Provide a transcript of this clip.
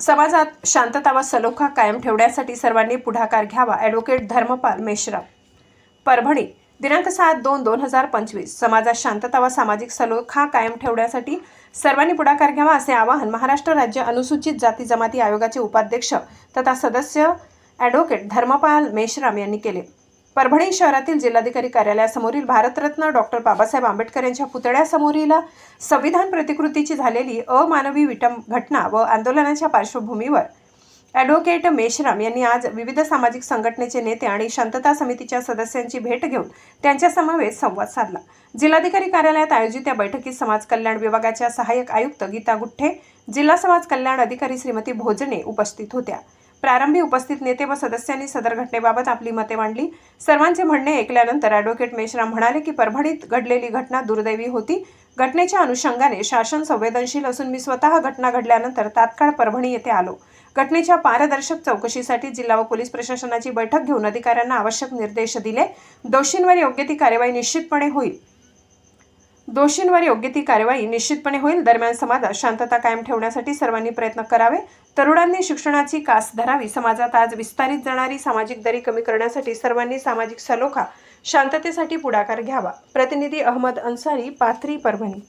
समाजात शांतता व सलोखा कायम ठेवण्यासाठी सर्वांनी पुढाकार घ्यावा. ॲडव्होकेट धर्मपाल मेश्राम. परभणी दिनांक सात दोन दोन हजार पंचवीस. समाजात शांतता व सामाजिक सलोखा कायम ठेवण्यासाठी सर्वांनी पुढाकार घ्यावा असे आवाहन महाराष्ट्र राज्य अनुसूचित जाती जमाती आयोगाचे उपाध्यक्ष तथा सदस्य ॲडव्होकेट धर्मपाल मेश्राम यांनी केले. परभणी शहरातील जिल्हाधिकारी कार्यालयासमोरील भारतरत्न डॉक्टर बाबासाहेब आंबेडकर यांच्या पुतळ्यासमोरील संविधान प्रतिकृतीची झालेली अमानवी विटम घटना व आंदोलनाच्या पार्श्वभूमीवर ॲडव्होकेट मेश्राम यांनी आज विविध सामाजिक संघटनेचे नेते आणि शांतता समितीच्या सदस्यांची भेट घेऊन त्यांच्या समवेत संवाद साधला. जिल्हाधिकारी कार्यालयात आयोजित या बैठकीत समाज कल्याण विभागाच्या सहाय्यक आयुक्त गीता गुठ्ठे जिल्हा समाज कल्याण अधिकारी श्रीमती भोजने उपस्थित होत्या. प्रारंभी उपस्थित नेते व सदस्यांनी सदर घटनेबाबत आपली मते मांडली. सर्वांचे म्हणणे ऐकल्यानंतर ॲडव्होकेट मेश्राम म्हणाले की परभणीत घडलेली घटना दुर्दैवी होती. घटनेच्या अनुषंगाने शासन संवेदनशील असून मी स्वतः घटना घडल्यानंतर तात्काळ परभणी येथे आलो. घटनेच्या पारदर्शक चौकशीसाठी जिल्हा व पोलीस प्रशासनाची बैठक घेऊन अधिकाऱ्यांना आवश्यक निर्देश दिले. दोषींवर योग्य ती कार्यवाही निश्चितपणे होईल. दोषींवर योग्य ती कारवाई निश्चितपणे होईल. दरम्यान समाजात शांतता कायम ठेवण्यासाठी सर्वांनी प्रयत्न करावे. तरुणांनी शिक्षणाची कास धरावी. समाजात आज विस्तारित जाणारी सामाजिक दरी कमी करण्यासाठी सर्वांनी सामाजिक सलोखा शांततेसाठी पुढाकार घ्यावा. प्रतिनिधी अहमद अन्सारी पाथरी परभणी.